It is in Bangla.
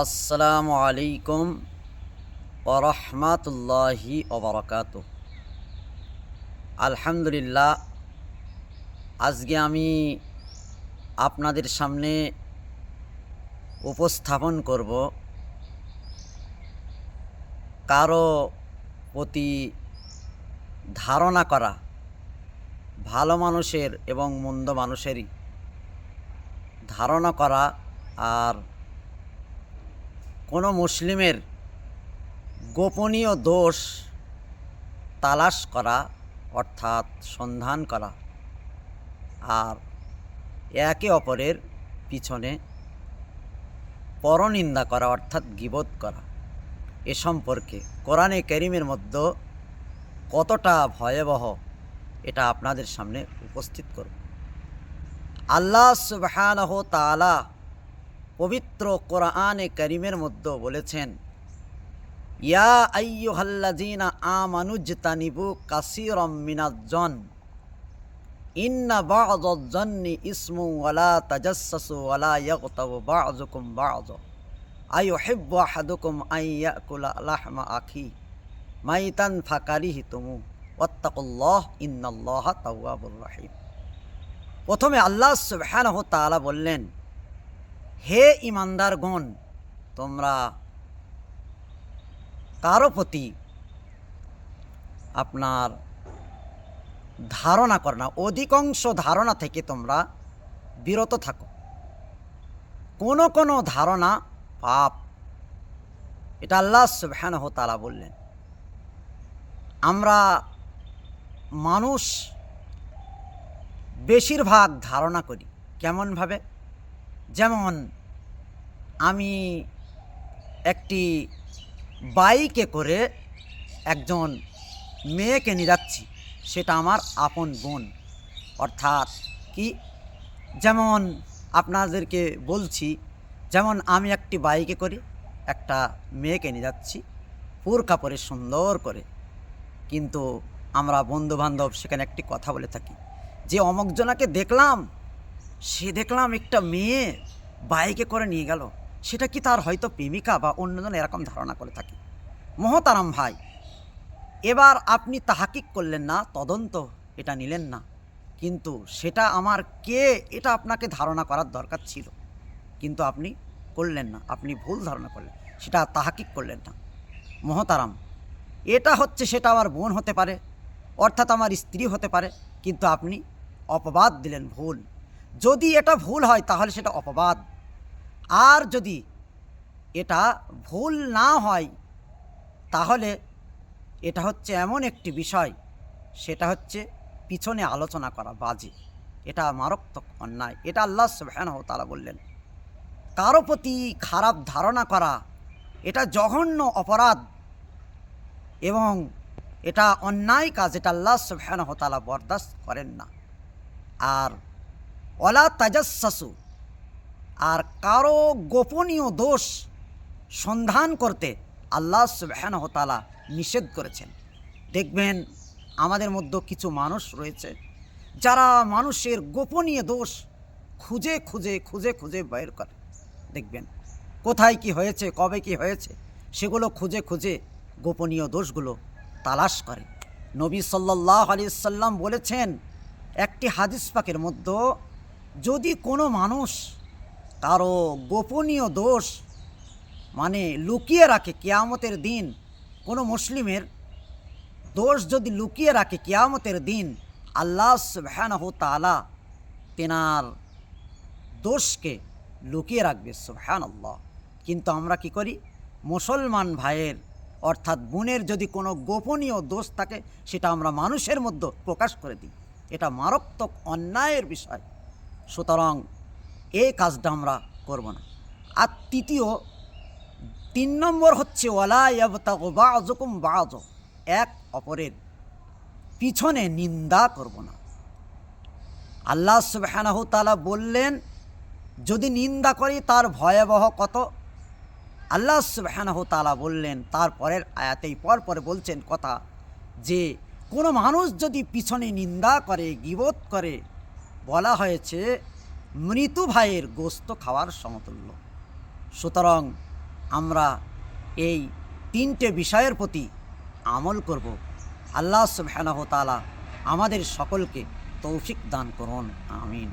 আসসালামু আলাইকুম ওরহমাতুল্লাহি ওবরাকাত আলহামদুলিল্লাহ, আজকে আমি আপনাদের সামনে উপস্থাপন করব কারও প্রতি ধারণা করা ভালো মানুষের এবং মন্দ মানুষেরই ধারণা করা আর কোনো মুসলিমের গোপনীয় দোষ তালাশ করা অর্থাৎ সন্ধান করা আর একে অপরের পিছনে পরনিন্দা করা অর্থাৎ গিবোধ করা। এ সম্পর্কে কোরআনে করিমের মধ্যে কতটা ভয়াবহ এটা আপনাদের সামনে উপস্থিত করব। আল্লাহ সুবহানাহ তাআলা পবিত্র কোরআনে করিমের মধ্যে বলেছেন, ইয়া আইয়ুহাল্লাযীনা আমানুজতানিবু কাসীরাম মিনাজ-জন ইন্না বা'যাজ-জন্নি ইসমু ওয়ালা তাজাসসাসু ওয়ালা ইয়াগতাবু বা'যুকুম বা'যা আইয়ুহিব্বু আহাদুকুম আন ইয়াকুলা লাহমা আখি, মাইতান ফাকারিহিতুমু, ওয়াত্তাকুল্লাহ ইন্নাল্লাহা তাওয়াবুর রহিম। প্রথমে আল্লাহ সুবহানাহু তাআলা বললেন হে ইমানদারগণ, তোমরা কারও প্রতি আপনার ধারণা কর না। অধিকাংশ ধারণা থেকে তোমরা বিরত থাকো। কোনো কোনো ধারণা পাপ, এটা আল্লাহ সুবহানাহু তাআলা বললেন। আমরা মানুষ বেশিরভাগ ধারণা করি কেমনভাবে? যেমন আমি একটি বাইকে করে একজন মেয়েকে নিয়ে যাচ্ছি, সেটা আমার আপন বোন। অর্থাৎ কি? যেমন আপনাদেরকে বলছি, যেমন আমি একটি বাইকে করে একটা মেয়েকে নিয়ে যাচ্ছি পুর কাপড়ে সুন্দর করে। কিন্তু আমরা বন্ধুবান্ধব সেখানে একটি কথা বলে থাকি, যে অমকজনাকে দেখলাম সে দেখলাম একটা মেয়ে বাইকে করে নিয়ে গেল। সেটা কি তার হয়তো প্রেমিকা বা অন্যজন এরকম ধারণা করে থাকি? মহতারাম ভাই, এবার আপনি তাহাকিক করলেন না, তদন্ত এটা নিলেন না। কিন্তু সেটা আমার কে, এটা আপনাকে ধারণা করার দরকার ছিল। কিন্তু আপনি করলেন না, আপনি ভুল ধারণা করলেন, সেটা তাহাকিক করলেন না। মহতারাম, এটা হচ্ছে সেটা আমার বোন হতে পারে, অর্থাৎ আমার স্ত্রী হতে পারে, কিন্তু আপনি অপবাদ দিলেন ভুল। যদি এটা ভুল হয়, তাহলে সেটা অপবাদ। আর যদি এটা ভুল না হয়, তাহলে এটা হচ্ছে এমন একটি বিষয়, সেটা হচ্ছে পিছনে আলোচনা করা বাজে। এটা মারাত্মক অন্যায়। এটা আল্লাহ সুবহানাহু তাআলা বললেন। কারও প্রতি খারাপ ধারণা করা, এটা জঘন্য অপরাধ এবং এটা অন্যায় কাজ, এটা আল্লাহ সুবহানাহু তাআলা বরদাস্ত করেন না। আর অলা তাজাসসাসু। আর কারও গোপনীয় দোষ সন্ধান করতে আল্লাহ সুবহানাহু তাআলা নিষেধ করেছেন। দেখবেন আমাদের মধ্যে কিছু মানুষ রয়েছে, যারা মানুষের গোপনীয় দোষ খুঁজে খুঁজে খুঁজে খুঁজে বের করে। দেখবেন কোথায় কি হয়েছে, কবে কি হয়েছে, সেগুলো খুঁজে খুঁজে গোপনীয় দোষগুলো তালাশ করে। নবী সাল্লাহ আলি সাল্লাম বলেছেন, একটি হাদিস পাকের মধ্যে যদি কোনো মানুষ কারও গোপনীয় দোষ মানে লুকিয়ে রাখে কেয়ামতের দিন, কোনো মুসলিমের দোষ যদি লুকিয়ে রাখে কেয়ামতের দিন, আল্লাহ সুবহানাহু তাআলা তেনার দোষকে লুকিয়ে রাখবে সুবহান আল্লাহ কিন্তু আমরা কি করি? মুসলমান ভাইয়ের, অর্থাৎ বোনের যদি কোনো গোপনীয় দোষ থাকে, সেটা আমরা মানুষের মধ্যে প্রকাশ করে দিই। এটা মারাত্মক অন্যায়ের বিষয়। সুতরাং এই কাজটা আমরা করব না। আর তৃতীয়, তিন নম্বর হচ্ছে, ওয়ালা ইয়াবতাগু বায। এক অপরের পিছনে নিন্দা করব না। আল্লাহ সুবহানাহু তাআলা বললেন, যদি নিন্দা করি তার ভয়াবহ কত? আল্লাহ সুবহানাহু তাআলা বললেন তারপরের আয়াতেই পর পরে বলছেন কথা যে, কোনো মানুষ যদি পিছনে নিন্দা করে গিবোধ করে বলা হয়েছে, মৃত ভাইয়ের গোস্ত খাওয়ার সমতুল্য। সুতরাং আমরা এই তিনটে বিষয়ের প্রতি আমল করব। আল্লাহ সুবহানাহু তাআলা আমাদের সকলকে তৌফিক দান করুন, আমিন।